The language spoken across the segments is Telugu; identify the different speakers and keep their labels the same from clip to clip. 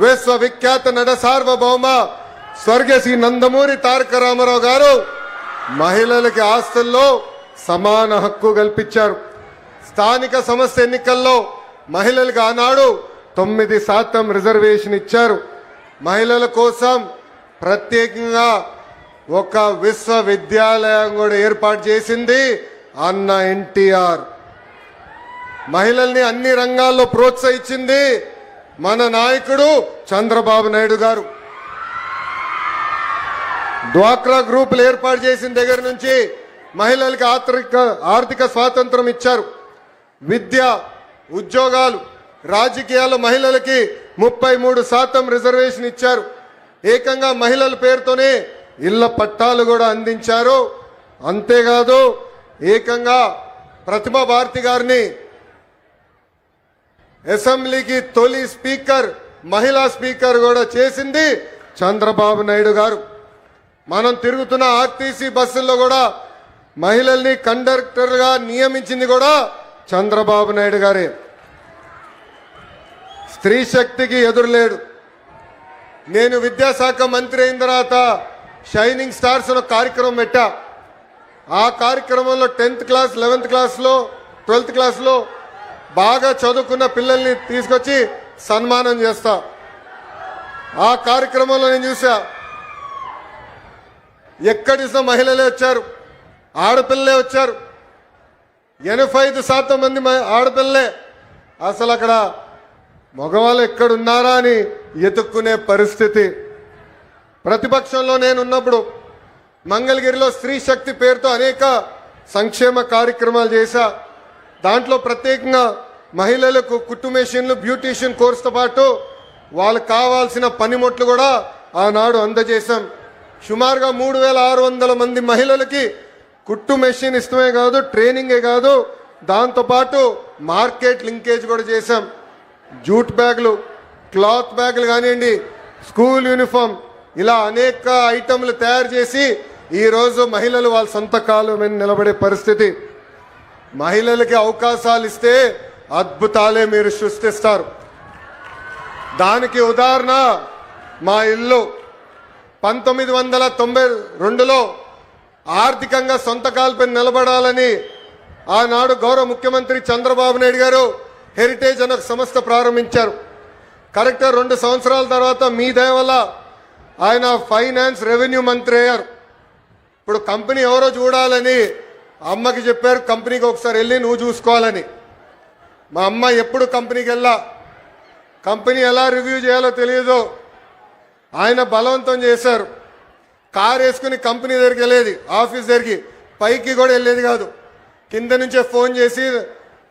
Speaker 1: విశ్వవిఖ్యాత నట సార్వభౌమ స్వర్గీయ శ్రీ నందమూరి తారక రామారావు గారు మహిళలకి ఆస్తుల్లో సమాన హక్కు కల్పించారు. స్థానిక సంస్థ ఎన్నికల్లో మహిళలకు ఆనాడు తొమ్మిది శాతం రిజర్వేషన్ ఇచ్చారు. మహిళల కోసం ప్రత్యేకంగా ఒక విశ్వవిద్యాలయం కూడా ఏర్పాటు చేసింది అన్న ఎన్టీఆర్. మహిళల్ని అన్ని రంగాల్లో ప్రోత్సహించింది మన నాయకుడు చంద్రబాబు నాయుడు గారు. డ్వాక్రా గ్రూపులు ఏర్పాటు చేసిన దగ్గర నుంచి మహిళలకు ఆర్థిక ఆర్థిక స్వాతంత్రం ఇచ్చారు. విద్య ఉద్యోగాలు రాజకీయాల్లో మహిళలకి ముప్పై మూడు శాతం రిజర్వేషన్ ఇచ్చారు. ఏకంగా మహిళల పేరుతోనే ఇళ్ళ పట్టాలు కూడా అందించారు. అంతేకాదు ఏకంగా ప్రతిభ భారతి గారిని అసెంబ్లీకి తొలి స్పీకర్ మహిళా స్పీకర్ కూడా చేసింది చంద్రబాబు నాయుడు గారు. మనం తిరుగుతున్న ఆర్టీసీ బస్సుల్లో కూడా మహిళల్ని కండక్టర్గా నియమించింది కూడా చంద్రబాబు నాయుడు గారే. స్త్రీ శక్తికి ఎదురులేడు నేను విద్యాశాఖ మంత్రి అయిన తర్వాత షైనింగ్ స్టార్స్ అనే కార్యక్రమం పెట్టా. ఆ కార్యక్రమంలో టెన్త్ క్లాస్ లెవెన్త్ క్లాస్లో ట్వెల్త్ క్లాస్లో బాగా చదువుకున్న పిల్లల్ని తీసుకొచ్చి సన్మానం చేస్తా. ఆ కార్యక్రమంలో నేను చూసా. ఎక్కడి మహిళలే వచ్చారు ఆడపిల్లలే వచ్చారు. ఎనభై ఐదు శాతం మంది మ- ఆడపిల్లలే. అసలు అక్కడ మగవాళ్ళు ఎక్కడున్నారా అని ఎతుక్కునే పరిస్థితి. ప్రతిపక్షంలో నేను ఉన్నప్పుడు మంగళగిరిలో స్త్రీ శక్తి పేరుతో అనేక సంక్షేమ కార్యక్రమాలు చేశా. దాంట్లో ప్రత్యేకంగా మహిళలకు కుట్టు మెషిన్లు బ్యూటీషియన్ కోర్సుతో పాటు వాళ్ళకు కావాల్సిన పనిముట్లు కూడా ఆనాడు అందజేశాం. సుమారుగా మూడు వేల ఆరు వందల మంది మహిళలకి కుట్టు మెషిన్ ఇష్టమే కాదు ట్రైనింగే కాదు. దాంతోపాటు మార్కెట్ లింకేజ్ కూడా చేశాం. జూట్ బ్యాగులు క్లాత్ బ్యాగులు కానివ్వండి స్కూల్ యూనిఫామ్ ఇలా అనేక ఐటమ్లు తయారు చేసి ఈరోజు మహిళలు వాళ్ళ సొంత కాలు నిలబడే పరిస్థితి. మహిళలకి అవకాశాలు ఇస్తే అద్భుతాలే మీరు సృష్టిస్తారు. దానికి ఉదాహరణ మా ఇల్లు. పంతొమ్మిది వందల తొంభై రెండులో ఆర్థికంగా సొంత కాల్పై నిలబడాలని ఆనాడు గౌరవ ముఖ్యమంత్రి చంద్రబాబు నాయుడు గారు హెరిటేజ్ అనే సంస్థ ప్రారంభించారు. కరెక్ట్గా రెండు సంవత్సరాల తర్వాత మీ దయ వల్ల ఆయన ఫైనాన్స్ రెవెన్యూ మంత్రి అయ్యారు. ఇప్పుడు కంపెనీ ఎవరో చూడాలని అమ్మకి చెప్పారు కంపెనీకి ఒకసారి వెళ్ళి నువ్వు చూసుకోవాలని. మా అమ్మ ఎప్పుడు కంపెనీకి వెళ్ళా? కంపెనీ ఎలా రివ్యూ చేయాలో తెలియదు. ఆయన బలవంతం చేశారు. కారు వేసుకుని కంపెనీ దగ్గరికి వెళ్ళేది ఆఫీస్ దగ్గరికి. పైకి కూడా వెళ్ళేది కాదు. కింద నుంచే ఫోన్ చేసి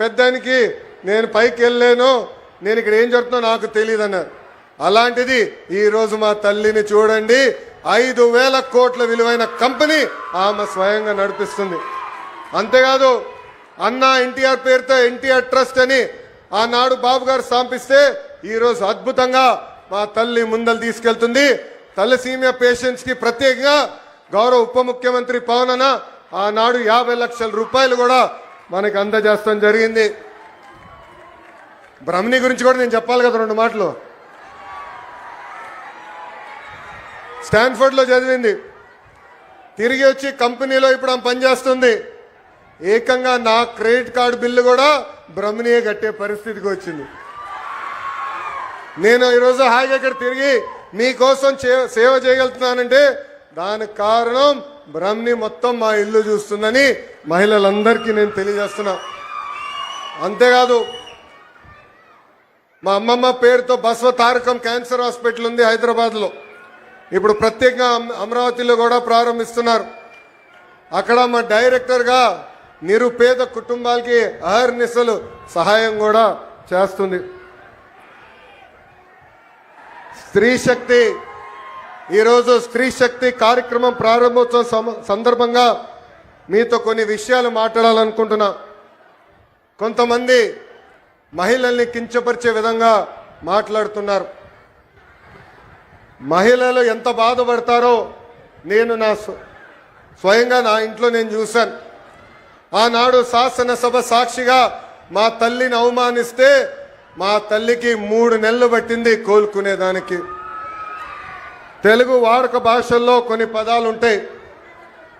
Speaker 1: పెద్దానికి నేను పైకి వెళ్ళాను నేను ఇక్కడ ఏం జరుగుతుందో నాకు తెలియదు అన్నారు. అలాంటిది ఈరోజు మా తల్లిని చూడండి ఐదు వేల కోట్ల విలువైన కంపెనీ ఆమె స్వయంగా నడిపిస్తుంది. అంతేకాదు అన్న ఎన్టీఆర్ పేరుతో ఎన్టీఆర్ ట్రస్ట్ అని ఆనాడు బాబు గారు స్థాపిస్తే ఈరోజు అద్భుతంగా మా తల్లి ముందలు తీసుకెళ్తుంది. తలసీమియా పేషెంట్స్కి ప్రత్యేకంగా గౌరవ ఉప ముఖ్యమంత్రి పవన్ అన్న ఆనాడు యాభై లక్షల రూపాయలు కూడా మనకి అందజేస్తాం జరిగింది. బ్రహ్మణి గురించి కూడా నేను చెప్పాలి కదా రెండు మాటలు. స్టాన్ఫర్డ్లో చదివింది. తిరిగి వచ్చి కంపెనీలో ఇప్పుడు ఆమె పనిచేస్తుంది. ఏకంగా నా క్రెడిట్ కార్డు బిల్లు కూడా బ్రహ్మణియే కట్టే పరిస్థితికి వచ్చింది. నేను ఈరోజు హాయిగా ఇక్కడ తిరిగి మీకోసం సేవ చేయగలుగుతున్నానంటే దానికి కారణం బ్రహ్మణి మొత్తం మా ఇల్లు చూస్తుందని మహిళలందరికీ నేను తెలియజేస్తున్నా. అంతేకాదు మా అమ్మమ్మ పేరుతో బస్వ తారకం క్యాన్సర్ హాస్పిటల్ ఉంది హైదరాబాద్లో. ఇప్పుడు ప్రత్యేకంగా అమరావతిలో కూడా ప్రారంభిస్తున్నారు. అక్కడ మా డైరెక్టర్గా నిరుపేద కుటుంబాలకి అహర్నిశలు సహాయం కూడా చేస్తుంది. స్త్రీ శక్తి ఈరోజు స్త్రీ శక్తి కార్యక్రమం ప్రారంభోత్సవం సందర్భంగా మీతో కొన్ని విషయాలు మాట్లాడాలనుకుంటున్నా. కొంతమంది మహిళల్ని కించపరిచే విధంగా మాట్లాడుతున్నారు. మహిళలు ఎంత బాధపడతారో నేను నా స్వయంగా నా ఇంట్లో నేను చూశాను. ఆనాడు శాసనసభ సాక్షిగా మా తల్లిని అవమానిస్తే మా తల్లికి మూడు నెలలు పట్టింది కోలుకునేదానికి. తెలుగు వాడుక భాషల్లో కొన్ని పదాలు ఉంటాయి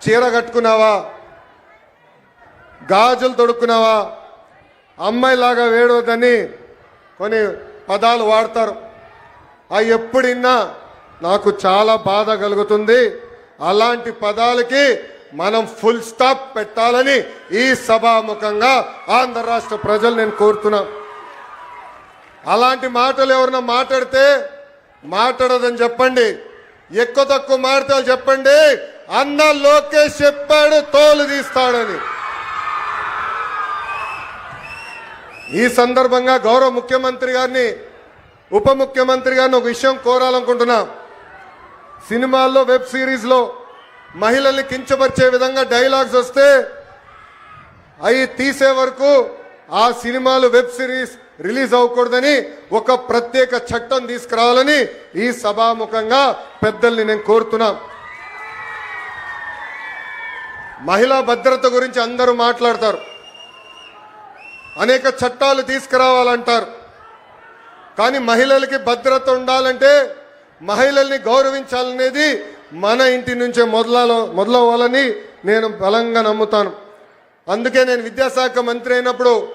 Speaker 1: చీర కట్టుకున్నావా? గాజులు తొడుక్కున్నావా? అమ్మాయిలాగా వేడవద్దని కొన్ని పదాలు వాడతారు. అవి ఎప్పుడిన్నా నాకు చాలా బాధ కలుగుతుంది. అలాంటి పదాలకి మనం ఫుల్ స్టాప్ పెట్టాలని ఈ సభాముఖంగా ఆంధ్ర రాష్ట్ర ప్రజలు నేను కోరుతున్నా. అలాంటి మాటలు ఎవరన్నా మాట్లాడితే మాట్లాడదని చెప్పండి. ఎక్కువ తక్కువ మాటలు చెప్పండి. అన్న లోకేష్ చెప్పాడు తోలు తీస్తాడని. ఈ సందర్భంగా గౌరవ ముఖ్యమంత్రి గారిని ఉప ముఖ్యమంత్రి గారిని ఒక విషయం కోరాలనుకుంటున్నా. సినిమాల్లో వెబ్ సిరీస్లో మహిళల్ని కించపరిచే విధంగా డైలాగ్స్ వస్తే అవి తీసే వరకు ఆ సినిమాలు వెబ్ సిరీస్ రిలీజ్ అవ్వకూడదని ఒక ప్రత్యేక చట్టం తీసుకురావాలని ఈ సభాముఖంగా పెద్దల్ని నేను కోరుతున్నా. మహిళా భద్రత గురించి అందరూ మాట్లాడతారు. అనేక చట్టాలు తీసుకురావాలంటారు. కానీ మహిళలకి భద్రత ఉండాలంటే మహిళల్ని గౌరవించాలనేది మన ఇంటి నుంచే మొదలలో మొదలవ్వాలని నేను బలంగా నమ్ముతాను. అందుకే నేను విద్యాశాఖ మంత్రి అయినప్పుడు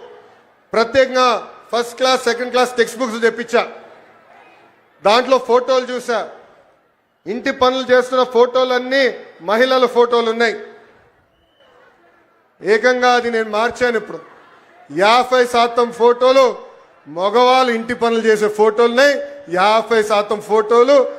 Speaker 1: ప్రత్యేకంగా first class second class text books తెప్పించా. దాంట్లో ఫోటోలు చూసా. ఇంటి పనులు చేస్తున్న ఫోటోలన్నీ మహిళల ఫోటోలు ఉన్నాయి ఏకంగా అది నేను మార్చాను ఇప్పుడు. యాభై శాతం ఫోటోలు మగవాళ్ళు ఇంటి పనులు చేసే ఫోటోలున్నాయి. యాభై శాతం ఫోటోలు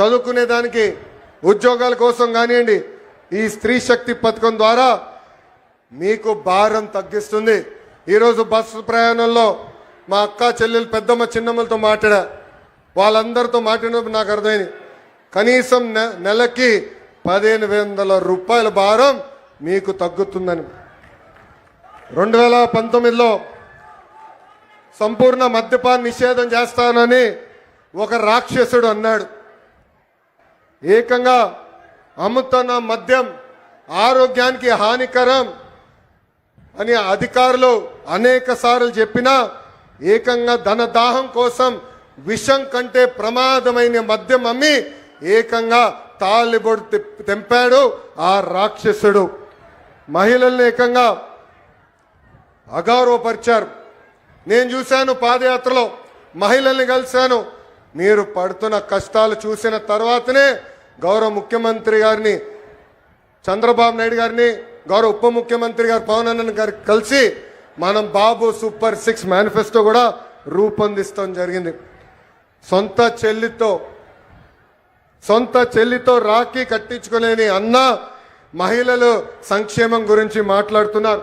Speaker 1: చదువుకునే దానికి ఉద్యోగాల కోసం కానివ్వండి ఈ స్త్రీ శక్తి పథకం ద్వారా మీకు భారం తగ్గిస్తుంది. ఈరోజు బస్సు ప్రయాణంలో మా అక్క చెల్లెలు పెద్దమ్మ చిన్నమ్మలతో మాట్లాడా. వాళ్ళందరితో మాట్లాడినప్పుడు నాకు అర్థమైంది. కనీసం నె- నెలకి పదిహేను వందల రూపాయల భారం మీకు తగ్గుతుందని. రెండు వేల పంతొమ్మిదిలో సంపూర్ణ మద్యపాన్ నిషేధం చేస్తానని ఒక రాక్షసుడు అన్నాడు. ఏకంగా అమ్ముతున్న మద్యం ఆరోగ్యానికి హానికరం అని అధికారులు అనేక సార్లు చెప్పినా ఏకంగా ధన దాహం కోసం విషం కంటే ప్రమాదమైన మద్యం అమ్మి ఏకంగా తాలిబొడు తెంపాడు ఆ రాక్షసుడు. మహిళల్ని ఏకంగా అగౌరవపరిచారు నేను చూశాను పాదయాత్రలో మహిళల్ని కలిశాను. మీరు పడుతున్న కష్టాలు చూసిన తర్వాతనే గౌరవ ముఖ్యమంత్రి గారిని చంద్రబాబు నాయుడు గారిని గౌరవ ఉప ముఖ్యమంత్రి గారు పవన్ అన్న గారు కలిసి మనం బాబు సూపర్ సిక్స్ మేనిఫెస్టో కూడా రూపొందిస్తాం జరిగింది. సొంత చెల్లితో సొంత చెల్లితో రాఖీ కట్టించుకోలేని అన్న మహిళలు సంక్షేమం గురించి మాట్లాడుతున్నారు.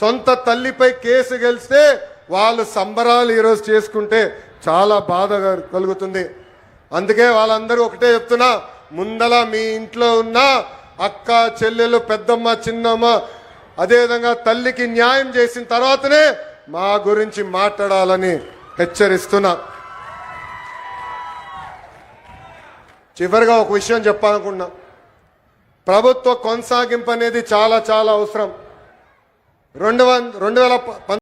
Speaker 1: సొంత తల్లిపై కేసు గెలిస్తే వాళ్ళు సంబరాలు ఈరోజు చేసుకుంటే చాలా బాధ కలుగుతుంది. అందుకే వాళ్ళందరూ ఒకటే చెప్తున్నా ముందల మీ ఇంట్లో ఉన్న అక్క చెల్లెలు పెద్దమ్మ చిన్నమ్మ అదేవిధంగా తల్లికి న్యాయం చేసిన తర్వాతనే మా గురించి మాట్లాడాలని హెచ్చరిస్తున్నా. చివరిగా ఒక విషయం చెప్పాలనుకున్నా. ప్రభుత్వ కొనసాగింపు అనేది చాలా చాలా అవసరం. రెండు వంద రెండు వేల ప-